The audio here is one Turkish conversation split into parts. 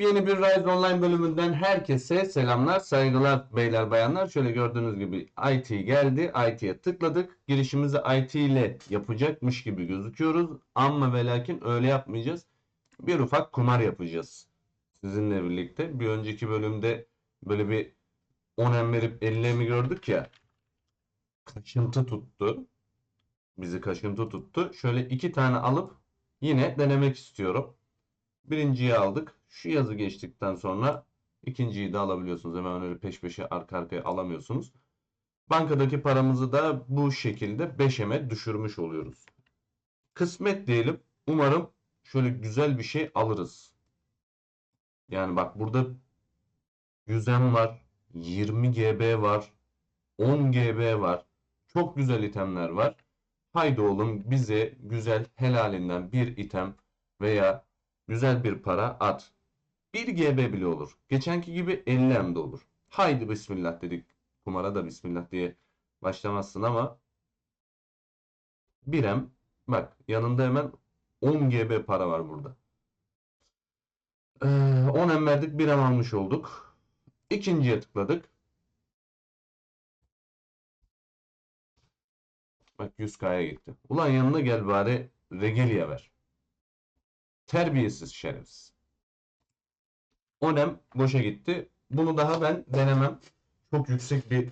Yepyeni bir Rise Online bölümünden herkese selamlar, saygılar beyler bayanlar. Şöyle gördüğünüz gibi IT geldi. IT'ye tıkladık. Girişimizi IT ile yapacakmış gibi gözüküyoruz. Ama ve lakin öyle yapmayacağız. Bir ufak kumar yapacağız. Sizinle birlikte. Bir önceki bölümde böyle bir 10 em verip 50 emi gördük ya. Kaşıntı tuttu. Bizi kaşıntı tuttu. Şöyle iki tane alıp yine denemek istiyorum. Birinciyi aldık. Şu yazı geçtikten sonra ikinciyi de alabiliyorsunuz. Hemen öyle peş peşe arka arkaya alamıyorsunuz. Bankadaki paramızı da bu şekilde 5'eme düşürmüş oluyoruz. Kısmet diyelim. Umarım şöyle güzel bir şey alırız. Yani bak burada 100M var. 20 GB var. 10 GB var. Çok güzel itemler var. Haydi oğlum bize güzel helalinden bir item veya güzel bir para at. 1 GB bile olur. Geçenki gibi 50 M de olur. Haydi bismillah dedik. Kumara da bismillah diye başlamazsın ama 1 M bak yanında hemen 10 GB para var burada. Ee, 10 M verdik 1 M almış olduk. İkinciye tıkladık. Bak 100K'ya gitti. Ulan yanına gel bari Regelia ver. Terbiyesiz şerefsiz. Onem boşa gitti. Bunu daha ben denemem. Çok yüksek bir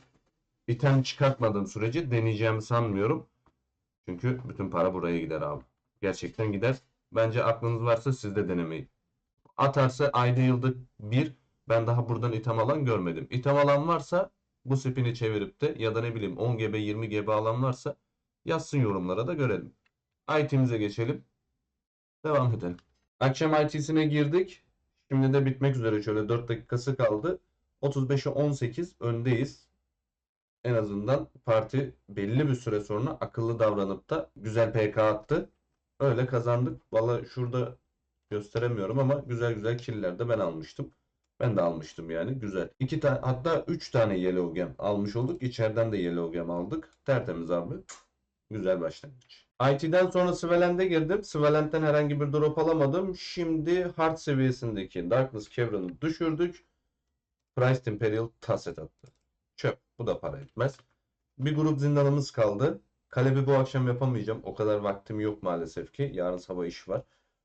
item çıkartmadığım sürece deneyeceğimi sanmıyorum. Çünkü bütün para buraya gider abi. Gerçekten gider. Bence aklınız varsa siz de denemeyin. Atarsa ayda yılda bir ben daha buradan item alan görmedim. İtem alan varsa bu spini çevirip de ya da ne bileyim 10 GB 20 GB alan varsa yazsın yorumlara da görelim. Item'imize geçelim. Devam edelim. Akşam IT'sine girdik. Şimdi de bitmek üzere şöyle 4 dakikası kaldı. 35'e 18 öndeyiz. En azından parti belli bir süre sonra akıllı davranıp da güzel PK attı. Öyle kazandık. Valla şurada gösteremiyorum ama güzel güzel killer de ben almıştım. Ben de almıştım yani güzel. İki tane hatta 3 tane yellow gem almış olduk. İçeriden de yellow gem aldık. Tertemiz abi. Güzel başlangıç. IT'den sonra Svelend'e girdim. Svelend'den herhangi bir drop alamadım. Şimdi hard seviyesindeki Darkness Caver'ını düşürdük. Christ Imperial Tasset attı. Çöp. Bu da para etmez. Bir grup zindanımız kaldı. Kalebi bu akşam yapamayacağım. O kadar vaktim yok maalesef ki. Yarın sabah iş var.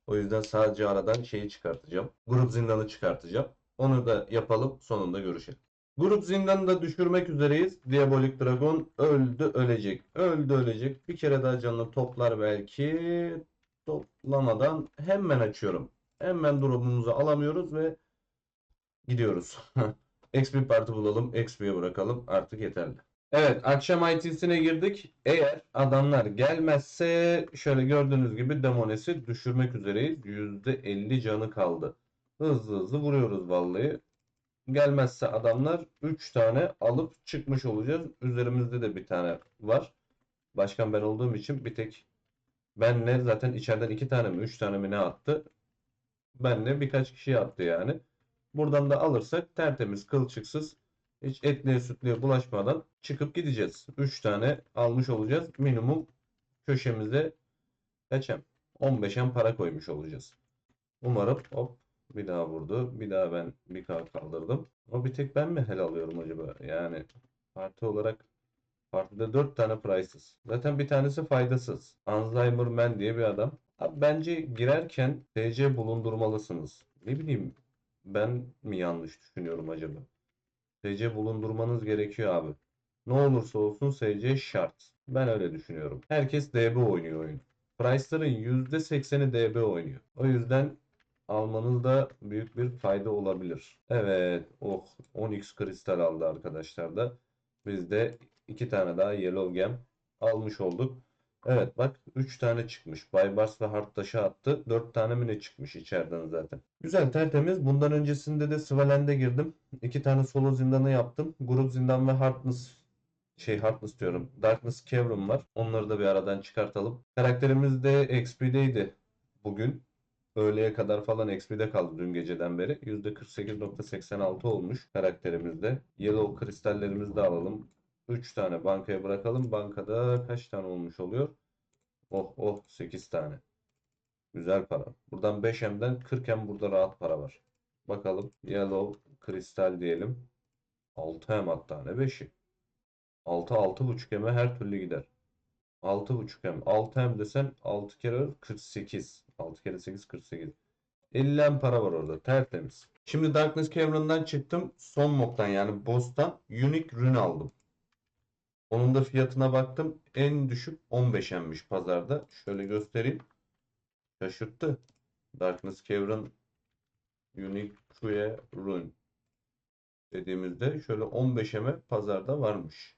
O yüzden sadece aradan şeyi çıkartacağım. Grup zindanı çıkartacağım. Onu da yapalım. Sonunda görüşelim. Grup zindanını da düşürmek üzereyiz. Diabolik Dragon öldü ölecek. Öldü ölecek. Bir kere daha canını toplar belki. Toplamadan hemen açıyorum. Hemen drop'umuzu alamıyoruz ve gidiyoruz. XP parti bulalım. XP'ye bırakalım. Artık yeterli. Evet akşam IT'sine girdik. Eğer adamlar gelmezse şöyle gördüğünüz gibi demonesi düşürmek üzereyiz. %50 canı kaldı. Hızlı hızlı vuruyoruz vallahi gelmezse adamlar 3 tane alıp çıkmış olacağız. Üzerimizde de bir tane var. Başkan ben olduğum için bir tek benle zaten içeriden 2 tane mi 3 tane mi ne attı. Benle birkaç kişi attı yani. Buradan da alırsak tertemiz kılçıksız hiç etliye sütlüye bulaşmadan çıkıp gideceğiz. 3 tane almış olacağız. Minimum köşemize kaçem 15'en para koymuş olacağız. Umarım hop bir daha vurdu. Bir daha ben bir K kaldırdım. O bir tek ben mi hel alıyorum acaba? Yani parti olarak partide 4 tane prices. Zaten bir tanesi faydasız. Alzheimer Man diye bir adam. Abi bence girerken TC bulundurmalısınız. Ne bileyim ben mi yanlış düşünüyorum acaba? TC bulundurmanız gerekiyor abi. Ne olursa olsun SC şart. Ben öyle düşünüyorum. Herkes DB oynuyor oyun. Price'ların %80'i DB oynuyor. O yüzden almanızda büyük bir fayda olabilir. Evet. Oh 10x kristal aldı arkadaşlar da. Biz de 2 tane daha yellow gem almış olduk. Evet bak 3 tane çıkmış. Baybars ve Harttaş'a attı. 4 tane mi ne çıkmış içeriden zaten. Güzel tertemiz. Bundan öncesinde de Svalen'de girdim. 2 tane solo zindanı yaptım. Grup zindan ve Hardness şey Hardness diyorum. Darkness Cavern var. Onları da bir aradan çıkartalım. Karakterimiz de XP'deydi bugün. Öğleye kadar falan XP'de kaldı dün geceden beri. %48.86 olmuş karakterimizde. Yellow kristallerimizi de alalım. 3 tane bankaya bırakalım. Bankada kaç tane olmuş oluyor? Oh oh 8 tane. Güzel para. Buradan 5M'den 40M burada rahat para var. Bakalım. Yellow kristal diyelim. 6 hem hatta ne 5'i. 6 6.5 heme her türlü gider. 6.5 hem. 6 hem desen 6 kere 48. 6 kere 8 48. 50 hem para var orada. Tertemiz. Şimdi Darkness Cave'ından çıktım. Son mob'dan yani boss'tan Unique Rune aldım. Onun da fiyatına baktım. En düşük 15 emmiş pazarda. Şöyle göstereyim. Şaşırttı. Darkness Cave'ın Unique Rune dediğimizde şöyle 15 eme pazarda varmış.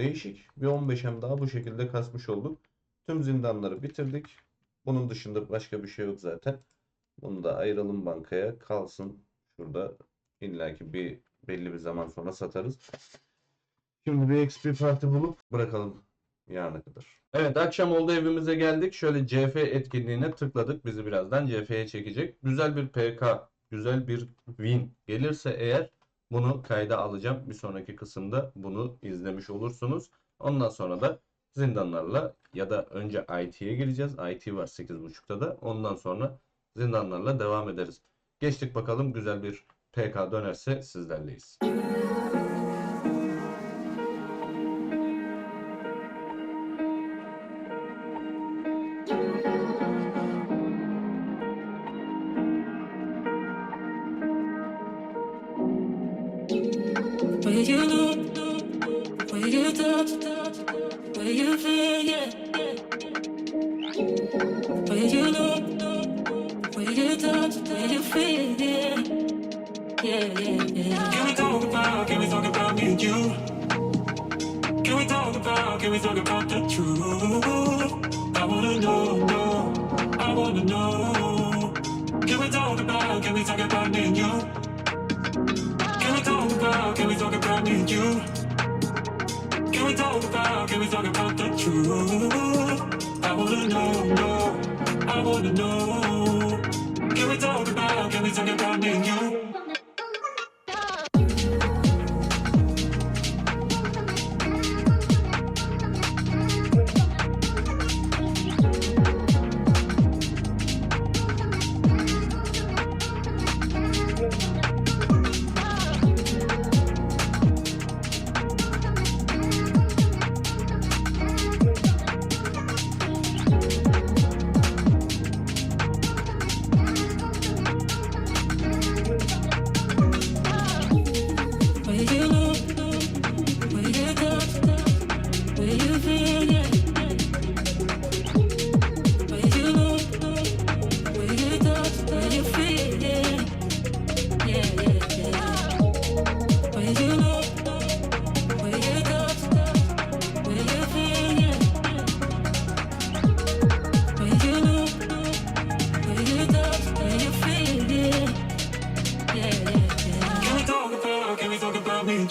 Değişik. Bir 15 em daha bu şekilde kasmış olduk. Tüm zindanları bitirdik. Bunun dışında başka bir şey yok zaten. Bunu da ayıralım bankaya. Kalsın şurada. İlla ki bir belli bir zaman sonra satarız. Şimdi bir XP parti bulup bırakalım yarına kadar. Evet akşam oldu evimize geldik. Şöyle CF etkinliğine tıkladık. Bizi birazdan CF'ye çekecek. Güzel bir PK, güzel bir win gelirse eğer bunu kayda alacağım. Bir sonraki kısımda bunu izlemiş olursunuz. Ondan sonra da zindanlarla ya da önce IT'ye gireceğiz. IT var 8.30'da da. Ondan sonra zindanlarla devam ederiz. Geçtik bakalım güzel bir PK dönerse sizlerleyiz. Can we talk about, it, you? Can we talk about? Can we talk about the truth? I wanna know, I wanna know. Can we talk about? Can we talk about me and you? Can we talk about? Can we talk about me and you? Can we talk about, can we talk about the truth? I wanna know, know, I wanna know. Can we talk about, can we talk about me and you?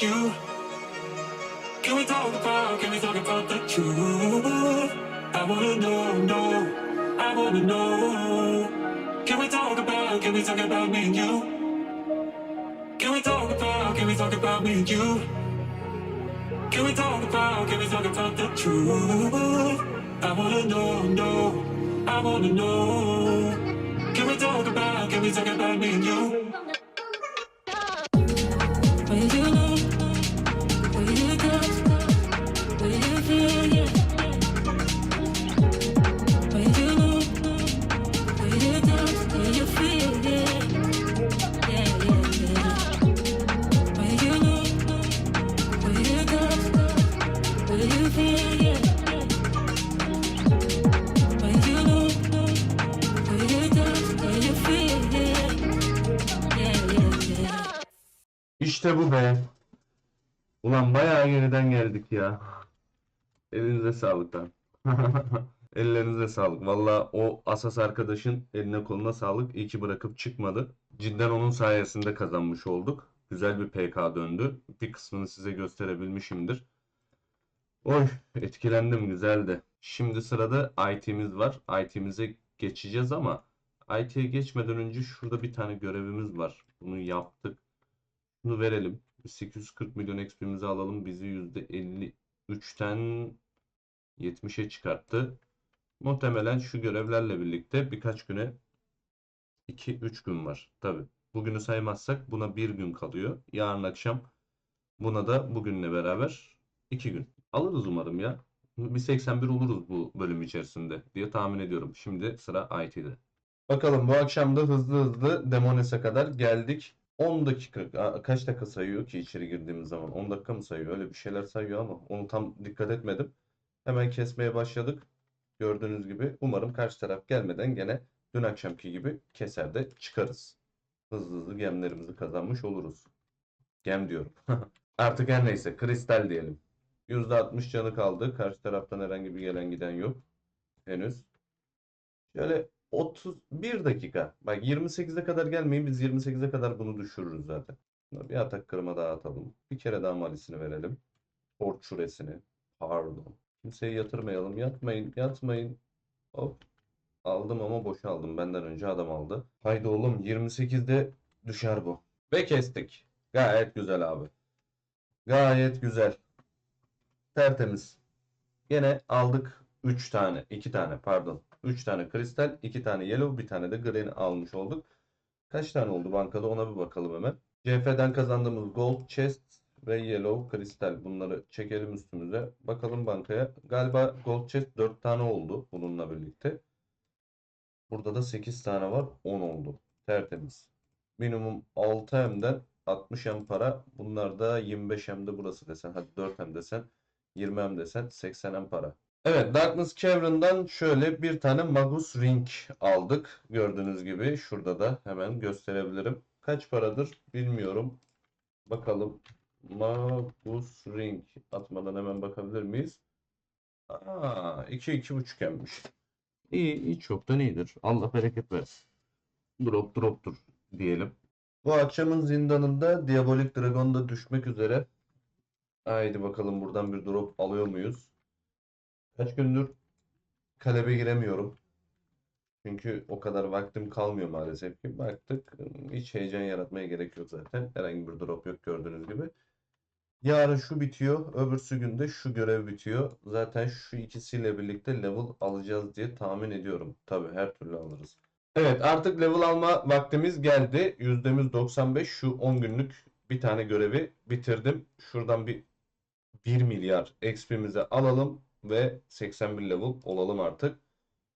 And you? Can we talk about, can we talk about the truth? I wanna know, know, I wanna know. Can we talk about, can we talk about me and you? Can we talk about, can we talk about me and you? Can we talk about, can we talk about the truth? I wanna know, know, I wanna know. Can we talk about, can we talk about me and you? İşte bu be. Ulan bayağı geriden geldik ya. Elinize sağlık lan. Ellerinize sağlık. Valla o Asas arkadaşın eline koluna sağlık. İyi ki bırakıp çıkmadı. Cidden onun sayesinde kazanmış olduk. Güzel bir PK döndü. Bir kısmını size gösterebilmişimdir. Oy etkilendim güzeldi. Şimdi sırada IT'miz var. IT'mize geçeceğiz ama IT'ye geçmeden önce şurada bir tane görevimiz var. Bunu yaptık. Bunu verelim. 840 milyon XP'mizi alalım. Bizi %53'ten 70'e çıkarttı. Muhtemelen şu görevlerle birlikte birkaç güne 2-3 gün var. Tabii. Bugünü saymazsak buna bir gün kalıyor. Yarın akşam buna da bugünle beraber 2 gün. Alırız umarım ya. Bir 81 oluruz bu bölüm içerisinde diye tahmin ediyorum. Şimdi sıra IT'de. Bakalım bu akşam da hızlı hızlı Demones'e kadar geldik. 10 dakika kaç dakika sayıyor ki içeri girdiğimiz zaman? 10 dakika mı sayıyor? Öyle bir şeyler sayıyor ama onu tam dikkat etmedim. Hemen kesmeye başladık. Gördüğünüz gibi umarım karşı taraf gelmeden gene dün akşamki gibi keser de çıkarız. Hızlı hızlı gemlerimizi kazanmış oluruz. Gem diyorum. Artık her neyse kristal diyelim. %60 canı kaldı. Karşı taraftan herhangi bir gelen giden yok. Henüz. Şöyle 31 dakika. Bak 28'e kadar gelmeyin. Biz 28'e kadar bunu düşürürüz zaten. Bir atak kırma daha atalım. Bir kere daha malisini verelim. Porçuresini. Pardon. Kimseyi yatırmayalım. Yatmayın. Yatmayın. Hop. Aldım ama boşa aldım. Benden önce adam aldı. Haydi oğlum 28'de düşer bu. Ve kestik. Gayet güzel abi. Gayet güzel. Tertemiz. Yine aldık 3 tane, 2 tane pardon. 3 tane kristal, 2 tane yellow, bir tane de green almış olduk. Kaç tane oldu bankada ona bir bakalım hemen. CF'den kazandığımız gold chest ve yellow kristal bunları çekelim üstümüze. Bakalım bankaya. Galiba gold chest 4 tane oldu bununla birlikte. Burada da 8 tane var 10 oldu. Tertemiz. Minimum 6 M'den 60 M para. Bunlar da 25 M'de burası desen. Hadi 4 M desen. 20 M desen 80 M para. Evet Darkness Caverns'dan şöyle bir tane Magus Ring aldık. Gördüğünüz gibi şurada da hemen gösterebilirim. Kaç paradır bilmiyorum. Bakalım. Magus Ring atmadan hemen bakabilir miyiz? Aa, 2 2,5 emmiş. İyi, hiç çoktan iyidir. Allah bereket versin. Drop droptur diyelim. Bu akşamın zindanında Diabolik Dragon da düşmek üzere. Haydi bakalım buradan bir drop alıyor muyuz? Kaç gündür kalebe giremiyorum. Çünkü o kadar vaktim kalmıyor maalesef ki. Baktık hiç heyecan yaratmaya gerek yok zaten. Herhangi bir drop yok gördüğünüz gibi. Yarın şu bitiyor. Öbürsü günde şu görev bitiyor. Zaten şu ikisiyle birlikte level alacağız diye tahmin ediyorum. Tabii her türlü alırız. Evet artık level alma vaktimiz geldi. Yüzdemiz 95. Şu 10 günlük bir tane görevi bitirdim. Şuradan bir 1 milyar XP'mizi alalım ve 81 level olalım artık.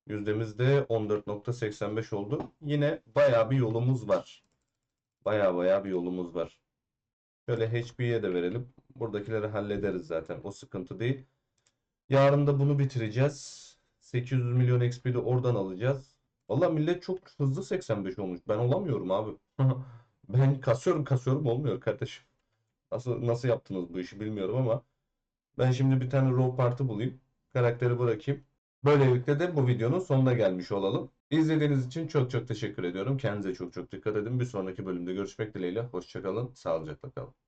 Yüzdemiz de 14.85 oldu. Yine baya bir yolumuz var. Baya baya bir yolumuz var. Şöyle HP'ye de verelim. Buradakileri hallederiz zaten. O sıkıntı değil. Yarın da bunu bitireceğiz. 800 milyon XP de oradan alacağız. Valla millet çok hızlı 85 olmuş. Ben olamıyorum abi. Ben kasıyorum kasıyorum olmuyor kardeşim. Nasıl nasıl yaptınız bu işi bilmiyorum ama ben şimdi bir tane row parti bulayım. Karakteri bırakayım. Böylelikle de bu videonun sonuna gelmiş olalım. İzlediğiniz için çok çok teşekkür ediyorum. Kendinize çok çok dikkat edin. Bir sonraki bölümde görüşmek dileğiyle. Hoşçakalın. Sağlıcakla kalın.